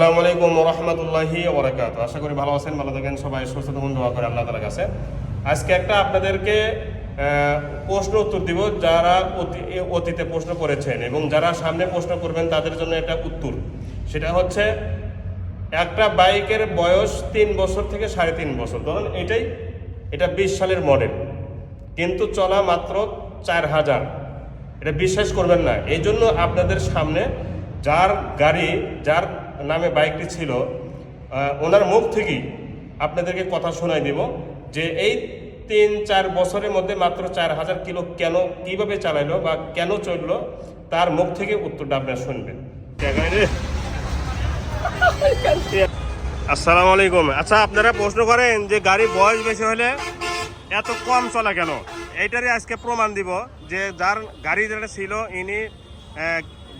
আসসালামু আলাইকুম রহমতুল্লাহি ওবরাকাত আশা করি ভালো আছেন, ভালো থাকেন, সবাই সুস্থ থাকুন, দোয়া করে আল্লাহ তালার কাছে। আজকে একটা আপনাদেরকে প্রশ্ন উত্তর দিব যারা অতি- অতীতে প্রশ্ন করেছেন এবং যারা সামনে প্রশ্ন করবেন তাদের জন্য একটা উত্তর। সেটা হচ্ছে, একটা বাইকের বয়স তিন বছর থেকে সাড়ে তিন বছর। ধরুন এটাই, এটা বিশ সালের মডেল। কিন্তু চলা মাত্র চার হাজার। এটা বিশ্বাস করবেন না। এই জন্য আপনাদের সামনে যার গাড়ি, যার নামে বাইকটি ছিল ওনার মুখ থেকেই আপনাদেরকে কথা শোনাই দিব যে এই তিন চার বছরের মধ্যে মাত্র চার হাজার কিলো কেন, কীভাবে চালাইলো বা কেন চলল, তার মুখ থেকে উত্তরটা আপনারা শুনবেন। আসসালামু আলাইকুম। আচ্ছা আপনারা প্রশ্ন করেন যে গাড়ি বয়স বেশি হলে এত কম চলা কেন? এইটারই আজকে প্রমাণ দিব যে যার গাড়ি যেটা ছিল, ইনি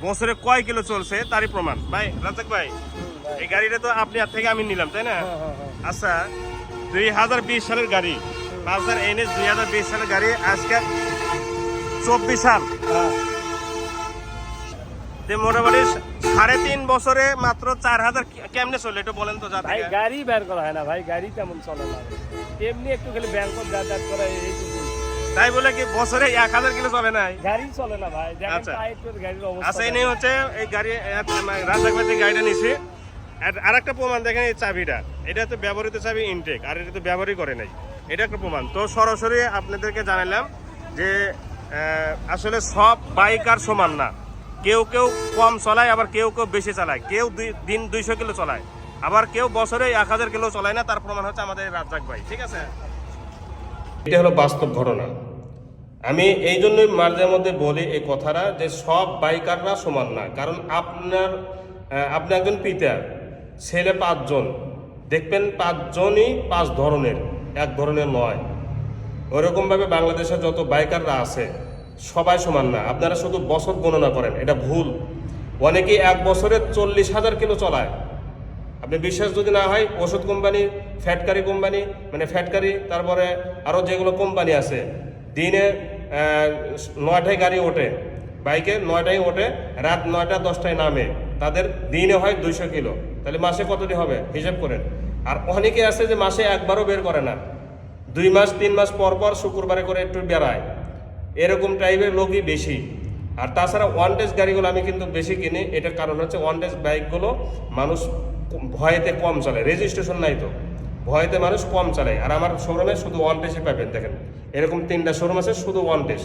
বছরে কয় কিলো চলছে তারই প্রমাণ। ভাই রাজাক ভাই এই গাড়িটা তো আপনি আর থেকে আমি নিলাম তাই না? আচ্ছা দুই হাজার বিশ সালের গাড়ি। পাঁচ পালসার এনএস দুই হাজার বিশ সালের গাড়ি আজকে চব্বিশ সাল। মোটামুটি সাড়ে তিন বছরে মাত্র চার হাজার কেমনে চলে একটু বলেন তো ভাই গাড়ি বের করা হয় না ভাই গাড়ি তেমন চলে না। এমনি একটু খালি ব্যাংকত যাতায়াত করা এইটুকু তাই বলে কি বছরে এক হাজার কিলো চলে নাই? গাড়ি চলে না ভাই। আচ্ছা। আচ্ছা এই হচ্ছে এই গাড়ি রাস্তা থেকে গাড়িটা নিছি। আর একটা প্রমাণ দেখেন এই চাবিটা। এটা তো ব্যবহৃত চাবি ইনটেক আর এটা তো ব্যবহারই করে নাই। এটা একটা প্রমাণ। তো সরাসরি আপনাদেরকে জানালাম যে আসলে সব বাইক আর সমান না। কেউ কেউ কম চলায় আবার কেউ কেউ বেশি চালায়। কেউ দিন দুইশো কিলো চলায়। আবার কেউ বছরে এক হাজার কিলো চলায় না তার প্রমাণ হচ্ছে আমাদের রাজ্জাক ভাই। ঠিক আছে? এটা হলো বাস্তব ঘটনা। আমি এই জন্যই মাঝে মধ্যে বলি এই কথাটা যে সব বাইকাররা সমান না। কারণ আপনার আপনি একজন পিতা ছেলে পাঁচজন। দেখবেন পাঁচজনই পাঁচ ধরনের, এক ধরনের নয়। ওরকমভাবে বাংলাদেশে যত বাইকাররা আছে, সবাই সমান না। আপনারা শুধু বছর গণনা করেন, এটা ভুল। অনেকেই এক বছরে চল্লিশ হাজার কিলো চলায়। আপনি বিশ্বাস যদি না হয় ওষুধ কোম্পানি, ফ্যাটকারি কোম্পানি মানে ফ্যাটকারি, তারপরে আরও যেগুলো কোম্পানি আছে, দিনে নয়টায় গাড়ি ওঠে, বাইকে নয়টায় ওঠে, রাত নয়টা, দশটায় নামে, তাদের দিনে হয় দুইশো কিলো। তাহলে মাসে কতটি হবে? হিসাব করেন। আর অনেকে আছে যে মাসে একবারও বের করে না। দুই মাস, তিন মাস পর পর শুক্রবারে করে একটু বেড়ায়। এরকম টাইপের লোকই বেশি। আর তাছাড়া ওয়ান গাড়িগুলো আমি কিন্তু বেশি কিনি। এটার কারণ হচ্ছে ওয়ান বাইকগুলো মানুষ ভয়েতে কম চলে রেজিস্ট্রেশন নাই তো। ভয়েতে মানুষ কম চালায়। আর আমার শোরুমে শুধু ওয়ান ডেজই পাবেন, দেখেন। এরকম তিনটা শোরুম আছে, শুধু ওয়ান ডেজ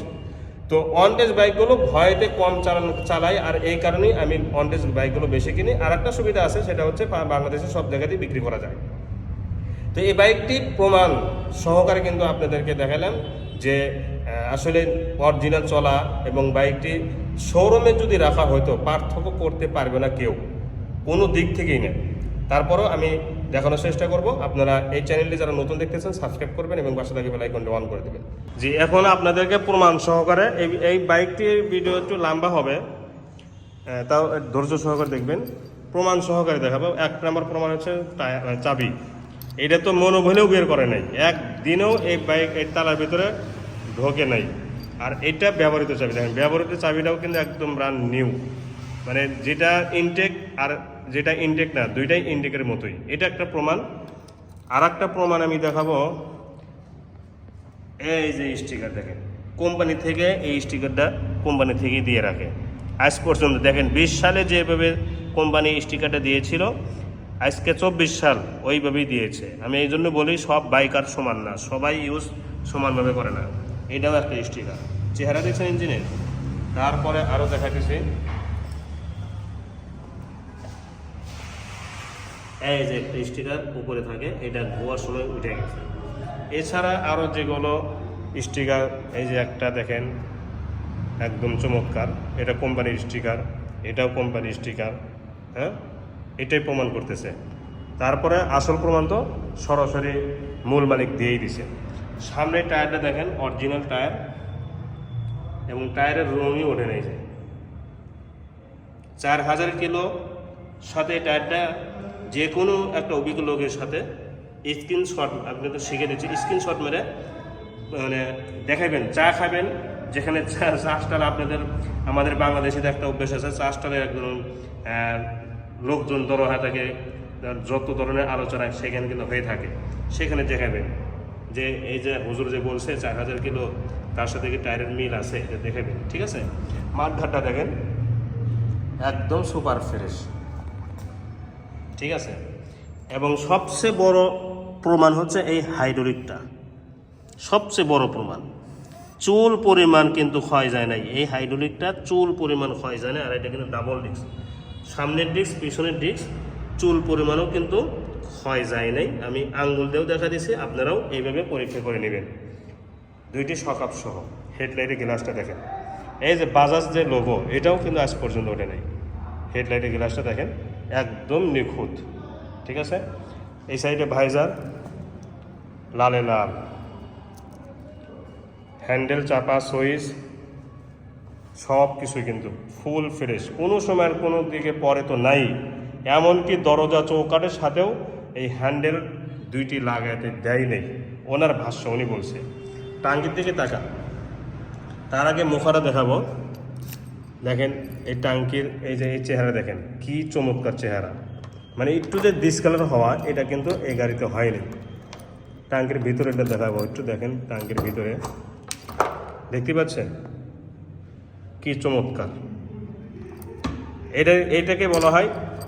তো ওয়ান ডেজ বাইকগুলো ভয়েতে কম চালানো চালাই আর এই কারণেই আমি ওয়ান ডেজ বাইকগুলো বেশি কিনি। আর একটা সুবিধা আছে, সেটা হচ্ছে বাংলাদেশে সব জায়গাতেই বিক্রি করা যায়। তো এই বাইকটি প্রমাণ সহকারে কিন্তু আপনাদেরকে দেখালাম যে আসলে অরিজিনাল চলা এবং বাইকটি শোরুমে যদি রাখা হয়তো পার্থক্য করতে পারবে না কেউ, কোনো দিক থেকেই না। তারপরও আমি দেখানোর চেষ্টা করব। আপনারা এই চ্যানেলটি যারা নতুন দেখতেছেন সাবস্ক্রাইব করবেন এবং পাশে থাকি বেলাইকনটি অন করে দেবেন। জি, এখন আপনাদেরকে প্রমাণ সহকারে এই এই বাইকটির ভিডিও একটু লম্বা হবে। তাও ধৈর্য সহকারে দেখবেন। প্রমাণ সহকারে দেখাবো। এক নম্বর প্রমাণ হচ্ছে চাবি। এটা তো মনো ভুলেও বের করে নাই। একদিনেও এই বাইক এই তালার ভিতরে ঢোকে নাই। আর এটা ব্যবহৃত চাবি। দেখেন, ব্যবহৃত চাবিটাও কিন্তু একদম ব্রান্ড নিউ মানে যেটা ইনটেক আর যেটা ইনটেক না, দুইটাই ইনটেকের মতোই। এটা একটা প্রমাণ। আর একটা প্রমাণ আমি দেখাবো। এই যে স্টিকার দেখেন। কোম্পানি থেকে এই স্টিকারটা কোম্পানি থেকেই দিয়ে রাখে। আজ পর্যন্ত দেখেন, বিশ সালে যেভাবে কোম্পানি স্টিকারটা দিয়েছিল, আজকে চব্বিশ সাল ওইভাবেই দিয়েছে। আমি এই জন্য বলি, সব বাইকার সমান না, সবাই ইউজ সমানভাবে করে না। এটাও একটা স্টিকার চেহারা দেখছেন ইঞ্জিনের তারপরে আরও দেখাতেছি। এই যে একটা স্টিকার উপরে থাকে, এটা ধোয়ার সময় উঠে গেছে। এছাড়া আরও যেগুলো স্টিকার, এই যে একটা দেখেন, একদম চমৎকার, এটা কোম্পানির স্টিকার, এটাও কোম্পানির স্টিকার হ্যাঁ? এটাই প্রমাণ করতেছে। তারপরে আসল প্রমাণ তো সরাসরি মূল মালিক দিয়েই দিছে। সামনে টায়ারটা দেখেন অরিজিনাল টায়ার, এবং টায়ারের রঙই ওঠে নেই চার হাজার কিলো, সাথে টায়ারটা যে কোনো একটা অভিজ্ঞ লোকের সাথে স্ক্রিনশট আপনি তো শিখে দিচ্ছি স্ক্রিনশট মেরে মানে দেখাবেন চা খাবেন যেখানে চা- চা স্টার আপনাদের আমাদের বাংলাদেশে তো একটা অভ্যেস আছে চা স্টারের একজন আহ, লোকজন দরহা থাকে যত ধরনের আলোচনা সেখানে কিন্তু হয়ে থাকে সেখানে দেখাবেন যে এই যে হুজুর যে বলছে চার হাজার কিলো তার সাথে কি টায়ারের মিল আছে এটা দেখাবেন ঠিক আছে? মাঠঘাটটা দেখেন একদম সুপার ফ্রেশ ঠিক আছে? এবং সবচেয়ে বড় প্রমাণ হচ্ছে এই হাইড্রোলিকটা। সবচেয়ে বড় প্রমাণ। চুল পরিমাণ কিন্তু ক্ষয় যায় নাই। এই হাইড্রোলিকটা চুল পরিমাণ ক্ষয় যায় না আর এটা কিন্তু ডাবল ডিস্ক সামনের ডিস্ক পিছনের ডিস্ক চুল পরিমাণও কিন্তু ক্ষয় যায় নাই। আমি আঙ্গুল দিয়েও দেখা দিছি আপনারাও এইভাবে পরীক্ষা করে নেবেন। দুইটি সকাপ সহ হেডলাইটের গ্লাসটা দেখেন। এই যে বাজাজ যে লোগো এটাও কিন্তু আজ পর্যন্ত ওঠে নাই। হেডলাইটের গ্লাসটা দেখেন। একদম নিখুঁত। ঠিক আছে? এই সাইডে ভাইজার লালে লাল। হ্যান্ডেল, চাপা, সুইচ, সব কিছুই কিন্তু ফুল ফ্রেশ। কোনো সময়ের কোনো দিকে পরে তো নাই। এমনকি দরজা চৌকাটের সাথেও এই হ্যান্ডেল দুইটি লাগাতে দেয় নেই। ওনার ভাষ্য উনি বলছে। টাঙ্গির দিকে তাকা তার আগে মুখারা দেখাবো। দেখেন এই টাঙ্কির, এই যে এই চেহারা দেখেন, কি চমৎকার চেহারা। মানে একটু যে ডিসকালার হওয়া, এটা কিন্তু এই গাড়িতে হয়নি। টাঙ্কির ভিতরে এটা দেখাবো, একটু দেখেন টাঙ্কির ভিতরে। দেখতে পাচ্ছেন? কি চমৎকার। এটা এইটাকে বলা হয়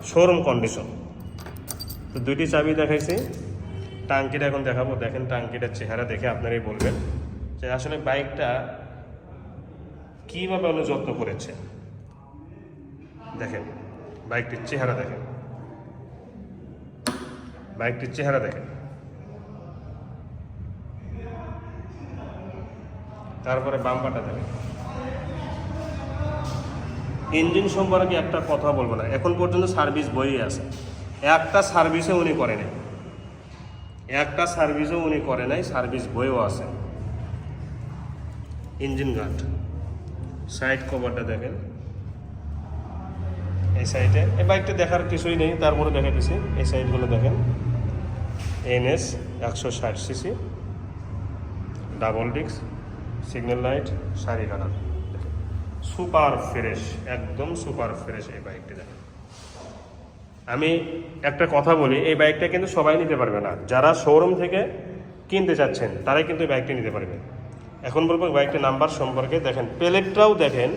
শোরুম কন্ডিশন তো দুইটি চাবি দেখাইছি। টাঙ্কিটা এখন দেখাবো। দেখেন টাঙ্কিটার চেহারা দেখে আপনারাই বলবেন যে আসলে বাইকটা কীভাবে উনি যত্ন করেছে? দেখেন, বাইকটির চেহারা দেখেন। বাইকটির চেহারা দেখেন। তারপরে বাম্পারটা দেখেন। ইঞ্জিন সম্পর্কে একটা কথা বলব না। এখন পর্যন্ত সার্ভিস বইই আছে। একটা সার্ভিসে উনি করে নাই। একটা সার্ভিসও উনি করে নাই, সার্ভিস বইও আছে। Engine guard. সাইড কভারটা দেখেন। এই সাইডে এই বাইকটা দেখার কিছুই নেই, তারপরে দেখা দিছি এই সাইডগুলো দেখেন। এনএস একশো ষাট CC double disc signal light সারি কালার। সুপার ফ্রেশ একদম সুপার ফ্রেশ এই বাইকটি দেখেন। আমি একটা কথা বলি, এই বাইকটা কিন্তু সবাই নিতে পারবে না। যারা শোরুম থেকে কিনতে চাচ্ছেন, তারাই কিন্তু এই বাইকটি নিতে পারবে। এখন বলব বাইকটির নাম্বার সম্পর্কে। দেখেন, প্লেটটাও দেখেন,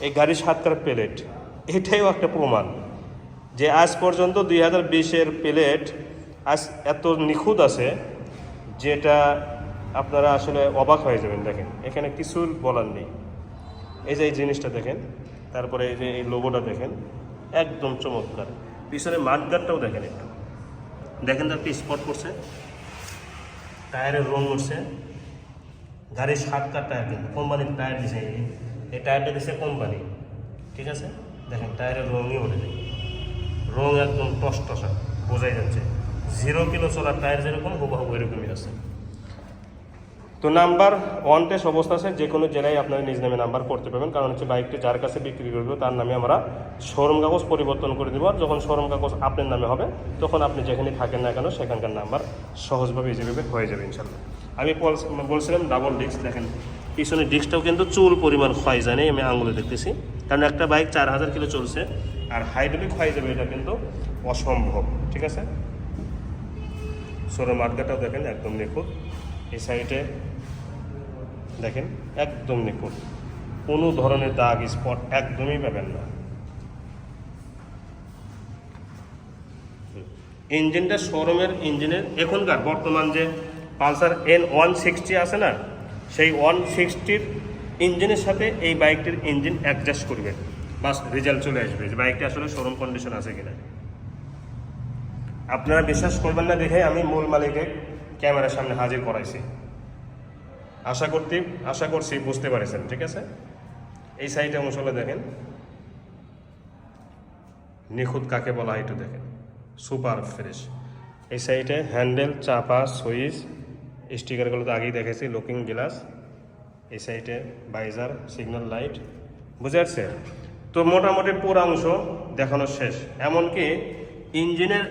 এই গাড়ির সাতটার প্লেট এটাও একটা প্রমাণ যে আজ পর্যন্ত দুই হাজার বিশের প্লেট আজ এত নিখুঁত আছে যেটা আপনারা আসলে অবাক হয়ে যাবেন। দেখেন, এখানে কিছু বলার নেই। এই যে এই জিনিসটা দেখেন, তারপরে এই যে এই লোগোটা দেখেন, একদম চমৎকার। পিছনে মাঠগাটটাও দেখেন একটু। দেখেন তার স্পট করছে, টায়ারের রং উঠছে। গাড়ির সাতকার টায়ার কিন্তু কোম্পানির টায়ার দিছে এই। টায়ারটা দিছে কোম্পানি ঠিক আছে? দেখেন টায়ারের রঙই উঠে যায়। রং একদম টসটসা, বোঝাই যাচ্ছে। জিরো কিলো চলার টায়ার যেরকম, হুবহু এরকমই আছে। তো নাম্বার ওয়ান টেস্ট অবস্থা আছে যে কোনো জেলায় আপনারা নিজ নামে নাম্বার করতে পারবেন। কারণ হচ্ছে বাইকটি যার কাছে বিক্রি করবে, তার নামে আমরা শোরুম কাগজ পরিবর্তন করে দেবো। আর যখন শোরুম কাগজ আপনার নামে হবে, তখন আপনি যেখানে থাকেন না কেন, সেখানকার নাম্বার সহজভাবে ইজিভাবে হয়ে যাবে ইনশাল্লাহ আমি বলছিলাম ডাবল ডিস্ক দেখেন। পিছনের ডিস্কটাও কিন্তু চুল পরিমাণ ক্ষয় যায় আমি আঙুলে দেখতেছি। কারণ একটা বাইক চার হাজার কিলো চলছে, আর হাইড্রোলিক ক্ষয় যাবে, এটা কিন্তু অসম্ভব, ঠিক আছে? সরো মার্কাটাও দেখেন, একদম নিখুঁত। এই সাইডে দেখেন, একদম নিখুঁত। কোনো ধরনের দাগ স্পট একদমই পাবেন না। ইঞ্জিনটা শোরুমের ইঞ্জিনের এখনকার বর্তমান যে পালসার এন ওয়ান সিক্সটি আছে না, সেই ওয়ান সিক্সটির ইঞ্জিনের সাথে এই বাইকটির ইঞ্জিন অ্যাডজাস্ট করবে। বাস রেজাল্ট চলে আসবে যে বাইকটা আসলে শোরুম কন্ডিশন আছে কিনা। আপনারা বিশ্বাস করবেন না দেখে আমি মূল মালিকের ক্যামেরার সামনে হাজির করাইছি। আশা করতে, আশা করছি বুঝতে পারেছেন, ঠিক আছে? এই সাইডে অংশগুলো দেখেন। নিখুঁত কাকে বলা হয় একটু দেখেন। Super fresh. এই সাইডে হ্যান্ডেল চাপা, সুইচ স্টিকারগুলো তো আগেই দেখেছি, লুকিং গ্লাস, এই সাইডে বাইজার, সিগন্যাল লাইট, বুঝে আসছে? তো মোটামুটি পুরো অংশ দেখানো শেষ। এমনকি ইঞ্জিনের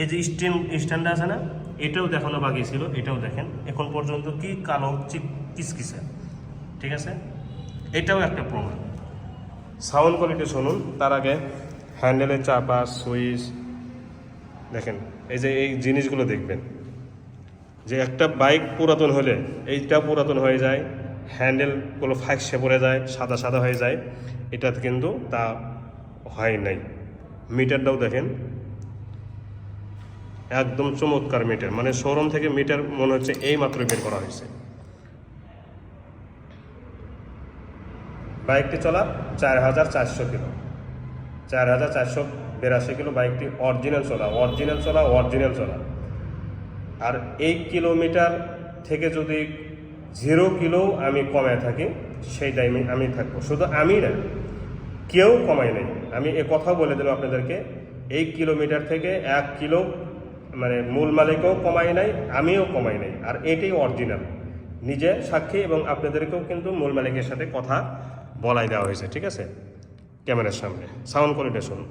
এই যে স্টিম, স্ট্যান্ড আছে না, এটাও দেখানো বাকি ছিল, এটাও দেখেন। এখন পর্যন্ত কি কালো কিসকিসে, ঠিক আছে? এটাও একটা প্রমাণ। সাউন্ড কোয়ালিটি শুনুন, তার আগে হ্যান্ডেলের চাপা, সুইচ, দেখেন, এই যে এই জিনিসগুলো দেখবেন। যে একটা বাইক পুরাতন হলে এইটা পুরাতন হয়ে যায় হ্যান্ডেলগুলো ফাঁকসে পড়ে যায়, সাদা সাদা হয়ে যায়, এটাতে কিন্তু তা হয় নাই। মিটারটাও দেখেন, একদম চমৎকার মিটার মানে শোরুম থেকে মিটার মনে হচ্ছে এই মাত্র বের করা হয়েছে। বাইকটি চলা চার হাজার চারশো কিলো, চার হাজার চারশো বিরাশি কিলো বাইকটি অরিজিনাল চলা অরিজিনাল চলা অরিজিনাল চলা। আর এই কিলোমিটার থেকে যদি জিরো কিলো আমি কমায় থাকি সেই টাইমে আমি থাকব। শুধু আমি না, কেউ কমাই নাই। আমি এ কথা বলে দিলাম আপনাদেরকে এই কিলোমিটার থেকে এক কিলো মানে মূল মালিকও কমাই নাই, আমিও কমাই নাই। আর এটাই অরিজিনাল। নিজে সাক্ষী এবং আপনাদেরকেও কিন্তু মূল মালিকের সাথে কথা বলাই দেওয়া হয়েছে, ঠিক আছে? ক্যামেরার সামনে, সাউন্ড কোয়ালিটি শুনুন।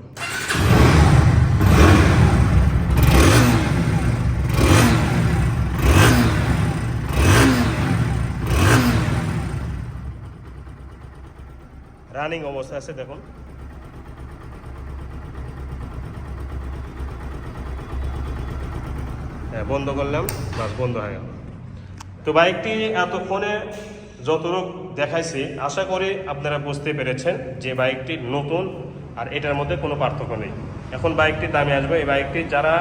রানিং অবস্থা আছে, দেখুন। হ্যাঁ বন্ধ করলাম, বাস বন্ধ হয়ে গেল। তো বাইকটি এতক্ষণে যতটুক দেখাইছি, আশা করি আপনারা বুঝতে পেরেছেন যে বাইকটি নতুন আর এটার মধ্যে কোনো পার্থক্য নেই। এখন বাইকটির দামে আসবে। এই বাইকটি যারা,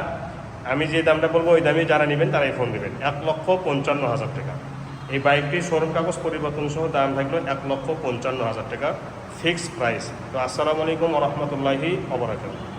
আমি যে দামটা বলব, ওই দামে যারা নেবেন, তারাই ফোন দেবেন। এক লক্ষ পঞ্চান্ন হাজার টাকা। এই বাইকটির শোরুম কাগজ পরিবর্তন সহ দাম থাকল এক লক্ষ পঞ্চান্ন হাজার টাকা। Fixed price. তো আসসালামু আলাইকুম রহমতুল্লাহি অবরাকাত